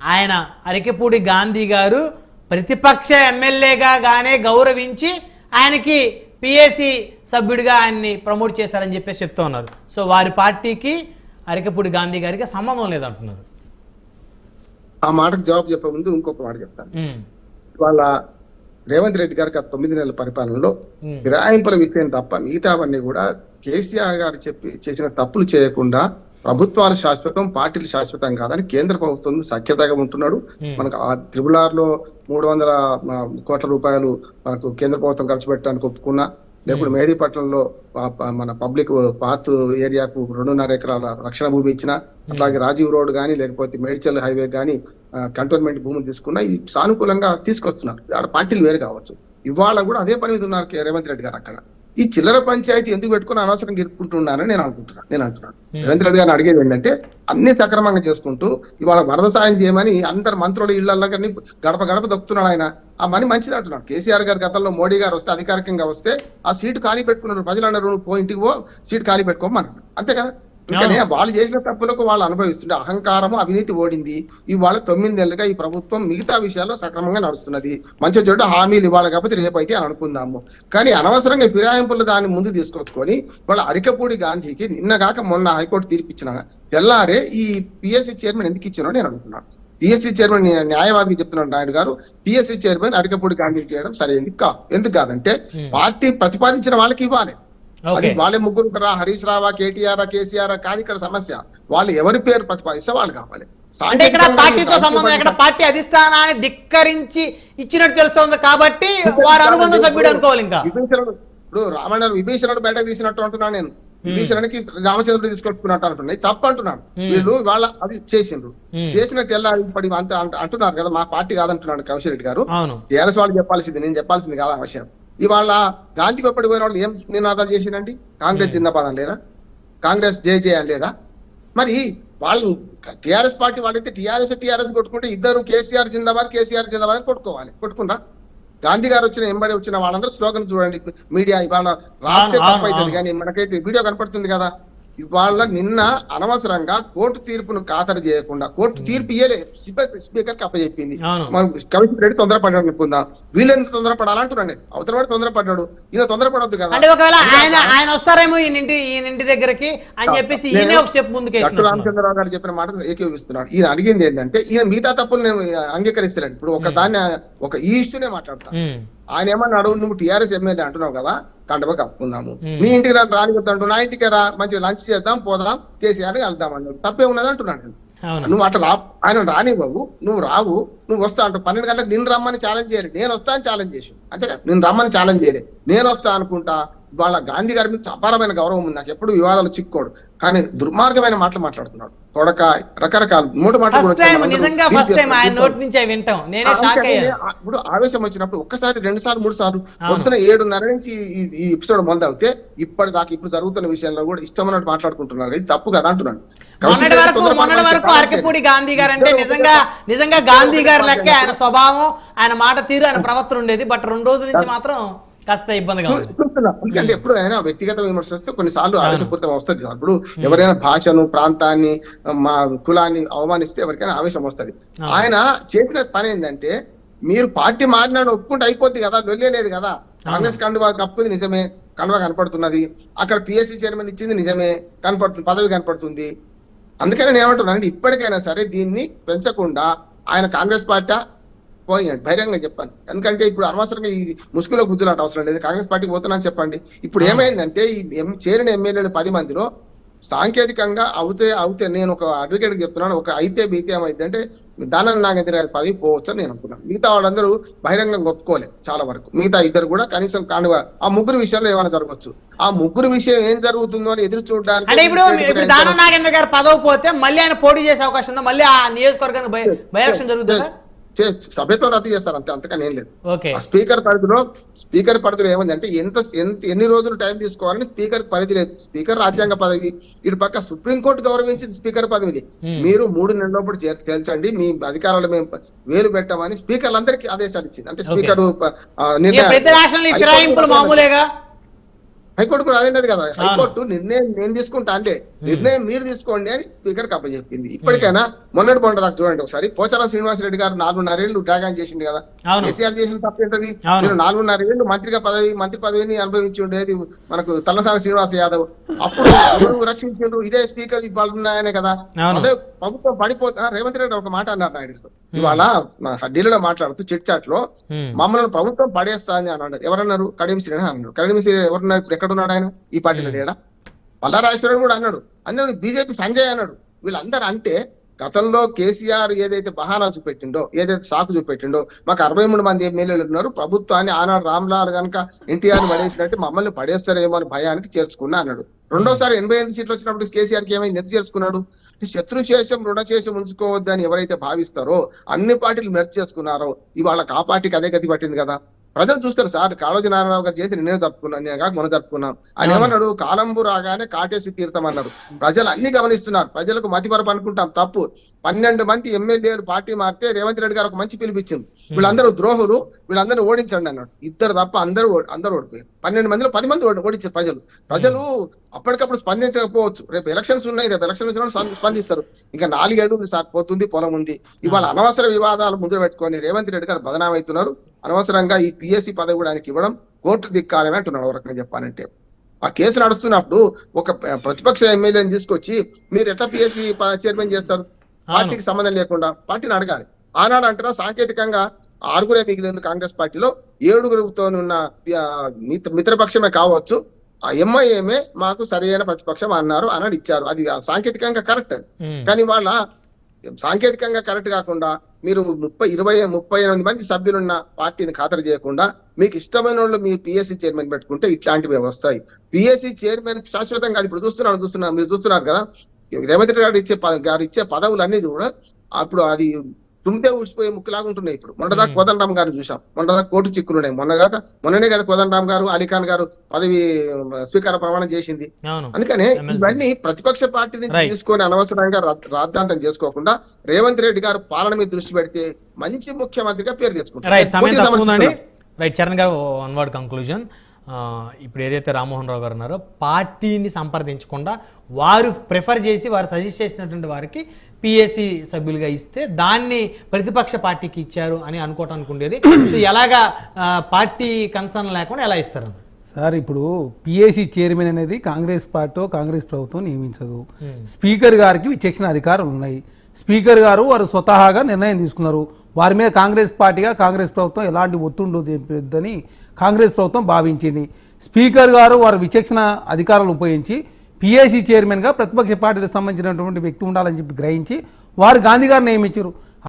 ఆయన అరికెపూడి గాంధీ గారు ప్రతిపక్ష ఎమ్మెల్యేగా గానే గౌరవించి ఆయనకి పిఎస్సి సభ్యుడిగా ఆయన్ని ప్రమోట్ చేశారని చెప్పేసి చెప్తూ ఉన్నారు. సో వారి పార్టీకి అరికెపూడి గాంధీ గారికి సంబంధం లేదంటున్నారు. ఆ మాటకు జవాబు చెప్పే ముందు ఇంకొక మాట చెప్తాను. వాళ్ళ రేవంత్ రెడ్డి గారికి ఆ తొమ్మిది నెలల పరిపాలనలో ఫిరాయింపుల విషయం తప్ప మిగతావన్నీ కూడా కేసీఆర్ గారు చెప్పి చేసిన తప్పులు చేయకుండా ప్రభుత్వాలు శాశ్వతం పార్టీలు శాశ్వతం కాదని కేంద్ర ప్రభుత్వం సఖ్యతగా ఉంటున్నాడు. మనకు ఆ త్రిబుల్ ఆర్లో మూడు వందల కోట్ల రూపాయలు మనకు కేంద్ర ప్రభుత్వం ఖర్చు పెట్టడానికి ఒప్పుకున్నా లేకపోతే మెహదీపట్నంలో మన పబ్లిక్ పాత్ ఏరియాకు రెండున్నర ఎకరాల రక్షణ భూమి ఇచ్చిన అట్లాగే రాజీవ్ రోడ్ గానీ లేకపోతే మేడ్చల్ హైవే గానీ కంటోన్మెంట్ భూములు తీసుకున్నా ఇది సానుకూలంగా తీసుకొస్తున్నారు. ఆడ పార్టీలు వేరు కావచ్చు. ఇవాళ కూడా అదే పని మీద ఉన్నారు రేవంత్ రెడ్డి గారు అక్కడ. ఈ చిల్లర పంచాయతీ ఎందుకు పెట్టుకుని అనవసరంగా ఇరుక్కుంటున్నారని నేను అనుకుంటున్నాను నేను అంటున్నాను రేవంత్ రెడ్డి గారిని అడిగేది ఏంటంటే అన్ని సక్రమంగా చేసుకుంటూ ఇవాళ వరద సాయం చేయమని అందరు మంత్రుల ఇళ్ళలో గడప గడప దొక్కుతున్నాడు ఆయన. ఆ మని మంచిది అంటున్నాడు. కేసీఆర్ గారి గతంలో మోడీ గారు వస్తే అధికారికంగా వస్తే ఆ సీటు ఖాళీ పెట్టుకున్నారు. ప్రజలు అన్నారు "నువ్వు పో ఇంటికి పో సీటు ఖాళీ పెట్టుకోమన్నారు. అంతే కదా ఇంకనే వాళ్ళు చేసిన తప్పులకు వాళ్ళు అనుభవిస్తుంటే అహంకారము అవినీతి ఓడింది. ఇవాళ తొమ్మిది నెలలుగా ఈ ప్రభుత్వం మిగతా విషయాల్లో సక్రమంగా నడుస్తున్నది. మంచి చెడు హామీలు ఇవ్వాలి కాకపోతే రేపు అయితే అని అనుకుందాము. కానీ అనవసరంగా ఫిరాయింపులు దాన్ని ముందు తీసుకొచ్చుకొని వాళ్ళ అరికపూడి గాంధీకి నిన్నగాక మొన్న హైకోర్టు తీర్పిచ్చిన తెల్లారే ఈ పిఎస్సి చైర్మన్ ఎందుకు ఇచ్చినో నేను అనుకున్నాను. పిఎస్సి చైర్మన్ న్యా- న్యాయవాదికి చెప్తున్నాడు నాయుడు గారు పిఎస్సి చైర్మన్ అరికపూడి గాంధీ చేయడం సరైనది కా ఎందుకు కాదంటే పార్టీ ప్రతిపాదించిన వాళ్ళకి ఇవ్వాలి. అది వాళ్ళే ముగ్గురు ఉంటారా హరీష్ రావా కేటీఆర్ కేసీఆర్ కాదు ఇక్కడ సమస్య. వాళ్ళు ఎవరి పేరు ప్రతిపాదిస్తే వాళ్ళు కావాలి. అంటే ఇక్కడ పార్టీతో సంబంధం ఇక్కడ పార్టీ అధిష్టానాన్ని ధిక్కరించి ఇచ్చినట్టు తెలుస్తోంది కాబట్టి వారు అనుబంధ సభ్యుడు అనుకోవాలి ఇంకా. ఇప్పుడు రామణ విభీషణుడు బయటకు తీసినట్టు అంటున్నాను నేను. విభీషణుడికి రామచంద్రుడు తీసుకొట్టుకున్నట్టు అంటున్నాను. ఇది తప్పు అంటున్నాను. వీళ్ళు వాళ్ళ అది చేసిండ్రు. చేసిన తెల్లారి పడి అంటున్నారు కదా మా పార్టీ కాదంటున్నాడు కౌశల్ రెడ్డి గారు టీఆర్ఎస్ వాళ్ళు చెప్పాల్సింది నేను చెప్పాల్సింది కాదు ఆ విషయం. ఇవాళ గాంధీ కొప్పటి పోయిన వాళ్ళు ఏం నినాదాలు చేసిందండి కాంగ్రెస్ జిందాబాద్ అని లేదా కాంగ్రెస్ జే జే అని లేదా మరి వాళ్ళు టిఆర్ఎస్ పార్టీ వాళ్ళైతే టిఆర్ఎస్ టిఆర్ఎస్ కొట్టుకుంటే ఇద్దరు కేసీఆర్ జిందాబాద్ కేసీఆర్ జిందాబాద్ కొట్టుకోవాలి కొట్టుకున్నా గాంధీ గారు వచ్చిన ఎంబడి వచ్చిన వాళ్ళందరూ స్లోగన్ చూడండి మీడియా ఇవాళ రాస్తే అవును, తప్పు అవుతుంది అవును. కానీ మనకైతే వీడియో కనపడుతుంది కదా? ఇవాళ నిన్న అనవసరంగా కోర్టు తీర్పును ఖాతరు చేయకుండా కోర్టు తీర్పు ఇయ్యలే. స్పీకర్ స్పీకర్కి అప్పచెప్పింది మనం కమిషన్ రెడ్డి తొందరపడ్డాడు అనుకుందాం వీళ్ళెంత తొందరపడాలంటున్నాను నేను. అవతల వాడు తొందరపడ్డాడు. ఈయన తొందరపడొద్దు కదా. అంటే ఒకవేళ ఆయన ఆయన వస్తారేమో ఈయన ఇంటి ఈయన ఇంటి దగ్గరికి అని చెప్పేసి ఈయనే ఒక స్టెప్ ముందుకు డాక్టర్. రామచంద్రరావు గారు చెప్పిన మాట ఏకీవిస్తున్నాడు ఈయన అడిగింది ఏంటంటే ఈయన మిగతా తప్పులు నేను అంగీకరిస్తాను ఇప్పుడు ఒక దాన్ని ఒక ఈ ఇష్యూనే మాట్లాడతాను ఆయన ఏమన్నాడు నువ్వు టీఆర్ఎస్ ఎమ్మెల్యే అంటున్నావు కదా కండప కప్పుకుందాము. మీ ఇంటికి రా రానికొద్దంటూ నా ఇంటికి రా మంచిగా లంచ్ చేద్దాం పోదాం కేసీఆర్ వెళ్దాం అన్నాడు తప్పే ఉన్నది అంటున్నాను నేను. అవును నువ్వు అట్లా రా ఆయన రానివ్వవు నువ్వు రావు నువ్వు వస్తా అంటావు పన్నెండు గంటలకు నిన్ను రమ్మని ఛాలెంజ్ చేయాలి నేను వస్తా అని ఛాలెంజ్ చేసి అంతే? నేను రమ్మని ఛాలెంజ్ చేయలే నేను వస్తా అనుకుంటా వాళ్ళ గాంధీ గారి మీద అపారమైన గౌరవం ఉంది. నాకు ఎప్పుడు వివాదాలు చిక్కోడు. కానీ దుర్మార్గమైన మాటలు మాట్లాడుతున్నాడు. తొడక రకరకాల మూడు మాటలు ఇప్పుడు ఆవేశం వచ్చినప్పుడు ఒక్కసారి రెండు సార్లు మూడు సార్లు. పొద్దున ఏడున్నర నుంచి ఈ- ఎపిసోడ్ మొదలవుతే ఇప్పటి దాకా ఇప్పుడు జరుగుతున్న విషయంలో కూడా ఇష్టమైనట్టు మాట్లాడుకుంటున్నారు. ఇది తప్పు కదా అంటున్నాను మొన్నటి వరకు అరకపూడి గాంధీ గారు అంటే నిజంగా నిజంగా గాంధీ గారి లెక్కే ఆయన స్వభావం ఆయన మాట తీరు ఆయన ప్రవర్తన ఉండేది. బట్ రెండు రోజుల నుంచి మాత్రం కాస్త ఇబ్బందిగా ఉంది. ఎందుకంటే ఎప్పుడు అయినా వ్యక్తిగత విమర్శ వస్తే కొన్నిసార్లు ఆవేశపూరితం వస్తుంది. సార్. ఇప్పుడు ఎవరైనా భాషను ప్రాంతాన్ని మా కులాన్ని అవమానిస్తే ఎవరికైనా ఆవేశం వస్తది. ఆయన చేసిన పని ఏంటంటే మీరు పార్టీ మారినాడు ఒప్పుకుంటే అయిపోద్ది కదా లేదు కదా. కాంగ్రెస్ కండువా కప్పుకుంది నిజమే కండువా కనపడుతున్నది. అక్కడ పిఎస్సి చైర్మన్ ఇచ్చింది నిజమే కనపడుతుంది పదవి కనపడుతుంది. అందుకని నేను ఏమంటున్నాను ఇప్పటికైనా సరే దీన్ని పెంచకుండా ఆయన కాంగ్రెస్ పార్టీ బహిరంగంగా చెప్పండి. ఎందుకంటే ఇప్పుడు అనవసరంగా ఈ ముసుగులో గుద్దులాట అవసరం లేదు. కాంగ్రెస్ పార్టీకి పోతున్నాను చెప్పండి. ఇప్పుడు ఏమైందంటే ఈ చేరిన ఎమ్మెల్యేలు పది మందిలో సాంకేతికంగా అవుతే అవుతే నేను ఒక అడ్వకేట్ చెప్తున్నాను. ఒక అయితే బీతే ఏమైంది అంటే దానంద నాగేంద్ర గారి పదవి పోవచ్చు అని నేను అనుకున్నాను. మిగతా వాళ్ళందరూ బహిరంగంగా ఒప్పుకోలే చాలా వరకు. మిగతా ఇద్దరు కూడా కనీసం కానుగా ఆ ముగ్గురు విషయంలో ఏమైనా జరగవచ్చు. ఆ ముగ్గురు విషయం ఏం జరుగుతుందో అని ఎదురు చూడడానికి అంటే ఇప్పుడు దానం నాగేంద్ర గారు పదవి పోతే మళ్ళీ ఆయన పోటీ చేసే అవకాశం ఉందా? మళ్ళీ ఆ నియోజకవర్గానికి బై బై ఎలక్షన్ జరుగుతుందా సభ్యత్వం రద్దు చేస్తారు అంతే అంతకని ఏం లేదు. ఆ స్పీకర్ పరిధిలో స్పీకర్ పరిధిలో ఏముంది అంటే ఎంత ఎంత ఎన్ని రోజులు టైం తీసుకోవాలని స్పీకర్ పరిధి లేదు. స్పీకర్ రాజ్యాంగ పదవి ఇటు పక్క సుప్రీంకోర్టు గౌరవించింది స్పీకర్ పదవిని. మీరు మూడు నెలల చే- తేల్చండి మీ అధికారాలు మేము వేలు పెట్టామని స్పీకర్లందరికీ ఆదేశాలు ఇచ్చింది. అంటే స్పీకర్ హైకోర్టు కూడా అదేంటది కదా. హైకోర్టు నిర్ణయం నేను తీసుకుంటా అంటే నిర్ణయం మీరు తీసుకోండి అని స్పీకర్ చెప్పింది. ఇప్పటికైనా మొన్నటి మొన్న దాకా చూడండి ఒకసారి. పోచారం శ్రీనివాసరెడ్డి గారు నాలుగున్నరేళ్ళు డ్రాగన్ చేసిండు కదా. కేసీఆర్ చేసిన తప్పేంటది అవును. మీరు నాలుగున్నర ఏళ్ళు మంత్రిగా పదవి మంత్రి పదవిని అనుభవించి ఉండేది మనకు తల్లసాని శ్రీనివాస యాదవ్. అప్పుడు ఎవరు రక్షించిండ్రు? ఇదే స్పీకర్ ఇవాళ ఉన్నాయనే కదా. అదే ప్రభుత్వం పడిపోతా రేవంత్ రెడ్డి ఒక మాట అన్నారు నాయుడు ఇవాళ ఢిల్లీలో మాట్లాడుతూ చిట్ చాట్లో ఉమ్. మమ్మల్ని ప్రభుత్వం పడేస్తాంది అని అన్నాడు. ఎవరన్నారు? కడియం శ్రీని అన్నాడు కడియం శ్రీ ఎవరున్నారు? ఇప్పుడు ఎక్కడున్నాడు ఆయన? ఈ పార్టీలో లేడా? పల్లారాజేశ్వరుడు కూడా అన్నాడు. అందరూ బీజేపీ సంజయ్ అన్నాడు. వీళ్ళందరూ అంటే గతంలో కేసీఆర్ ఏదైతే బహానా చూపెట్టిండో ఏదైతే సాకు చూపెట్టిండో మాకు అరవై మూడు మంది ఎమ్మెల్యేలు ఉన్నారు. ప్రభుత్వాన్ని ఆనాడు రామ్లాల్ గనక ఎన్టీఆర్ పడేసినట్టు మమ్మల్ని పడేస్తారేమో అని భయానికి చేర్చుకున్నా అన్నాడు. రెండోసారి ఎనభై ఎనిమిది సీట్లు వచ్చినప్పుడు కేసీఆర్కి ఏమైంది? ఎందుకు చేర్చుకున్నాడు? శత్రు శేషం రుణ శేషం ఉంచుకోవద్దని ఎవరైతే భావిస్తారో అన్ని పార్టీలు మెర్చ్ చేసుకున్నారో ఇవాళ ఆ పార్టీకి అదే గతి పట్టింది కదా. ప్రజలు చూస్తారు సార్ కాళోజీ నారాయణరావు గారి జయంతి నేనే జరుపుకున్నాను నేను కాక మొన్న జరుపుకున్నాం ఆయన ఏమన్నాడు? కాలంబు రాగానే కాటేసి తీర్థం అన్నారు. ప్రజలు అన్ని గమనిస్తున్నారు. ప్రజలకు మతిమరపు అనుకుంటాం తప్పు. పన్నెండు మంది ఎమ్మెల్యేలు పార్టీ మారితే రేవంత్ రెడ్డి గారు ఒక మంచి పిలిపించింది వీళ్ళందరూ ద్రోహులు వీళ్ళందరూ ఓడించండి అన్నాడు. ఇద్దరు తప్ప అందరూ అందరూ ఓడిపోయారు. పన్నెండు మందిలో పది మంది ఓడి- ఓడించారు ప్రజలు. ప్రజలు అప్పటికప్పుడు స్పందించకపోవచ్చు. రేపు ఎలక్షన్స్ ఉన్నాయి రేపు స్పంది- స్పందిస్తారు. ఇంకా ఉంది సార్ పోతుంది పొలం ఉంది. ఇవాళ అనవసర వివాదాలు ముందు పెట్టుకొని రేవంత్ రెడ్డి గారు బదనాం అవుతున్నారు అనవసరంగా ఈ పిఎస్సి పదవి కూడా ఆయనకి ఇవ్వడం కోర్టు దిక్కాలమే అంటున్నాడు ఒక రకంగా చెప్పాలంటే. ఆ కేసు నడుస్తున్నప్పుడు ఒక ప్రతిపక్ష ఎమ్మెల్యేని తీసుకొచ్చి మీరు ఎట్లా పిఎస్సి చైర్మన్ చేస్తారు? పార్టీకి సంబంధం లేకుండా పార్టీని అడగాలి. ఆనాడు అంటారా సాంకేతికంగా ఆరుగురే మిగిలిన కాంగ్రెస్ పార్టీలో. ఏడుగురుతో ఉన్న ఆ, మిత్ర- మిత్రపక్షమే కావచ్చు. ఆ ఎంఐఎంఏ మాకు సరైన ప్రతిపక్షం అన్నారు అన్నాడు ఇచ్చారు. అది సాంకేతికంగా కరెక్ట్. కానీ వాళ్ళ సాంకేతికంగా కరెక్ట్ కాకుండా మీరు ముప్పై ఇరవై ముప్పై ఎనిమిది మంది సభ్యులున్న పార్టీని ఖాతరు చేయకుండా మీకు ఇష్టమైన వాళ్ళు మీ పిఎస్సి చైర్మన్ పెట్టుకుంటే ఇట్లాంటివి వస్తాయి. పిఎస్సి చైర్మన్ శాశ్వతం కాదు. ఇప్పుడు చూస్తున్నాను చూస్తున్నారు మీరు చూస్తున్నారు కదా. రేవంత్ రెడ్డి గారు ఇచ్చే గారు ఇచ్చే పదవులు అన్ని కూడా అప్పుడు అది తుమ్మితే ఊడిచిపోయే ముక్కులాగా ఉంటున్నాయి ఇప్పుడు. మొన్నదాకా కోదండరామ్ గారు చూసాం మొన్నదాకా కోర్టు చిక్కులున్నాయి. మొన్నగాక మొన్ననే కదా కోదండరామ్ గారు అలీఖాన్ గారు పదవి స్వీకార ప్రమాణం చేసింది. అందుకనే. ఇవన్నీ ప్రతిపక్ష పార్టీ నుంచి. తీసుకొని అనవసరంగా రాద్ధాంతం చేసుకోకుండా రేవంత్ రెడ్డి గారు పాలన మీద దృష్టి పెడితే మంచి ముఖ్యమంత్రిగా పేరు తెచ్చుకుంటారు. రైట్ చరణ్ గారు కంక్లూజన్ ఇప్పుడు ఏదైతే రామ్మోహన్ రావు గారు ఉన్నారో పార్టీని సంప్రదించకుండా వారు ప్రిఫర్ చేసి వారు సజెస్ట్ చేసినటువంటి వారికి పిఎస్సి సభ్యులుగా ఇస్తే దాన్ని ప్రతిపక్ష పార్టీకి ఇచ్చారు అని అనుకోవటానికి ఉండేది సో ఎలాగా పార్టీ కన్సర్న్ లేకుండా ఎలా ఇస్తారు? సార్ ఇప్పుడు పిఏసి చైర్మన్ అనేది కాంగ్రెస్ పార్టీ కాంగ్రెస్ ప్రభుత్వం నియమించదు. స్పీకర్ గారికి విచక్షణ అధికారాలు ఉన్నాయి. స్పీకర్ గారు వారు స్వతహాగా నిర్ణయం తీసుకున్నారు. వారి మీద కాంగ్రెస్ పార్టీగా కాంగ్రెస్ ప్రభుత్వం ఎలాంటి ఒత్తుండు చెప్పొద్దని కాంగ్రెస్ ప్రభుత్వం భావించింది. స్పీకర్ గారు వారు విచక్షణ అధికారాలు ఉపయోగించి పిఏసీ చైర్మన్గా ప్రతిపక్ష పార్టీలకు సంబంధించినటువంటి వ్యక్తి ఉండాలని చెప్పి గ్రహించి వారు గాంధీ గారు నియమించారు.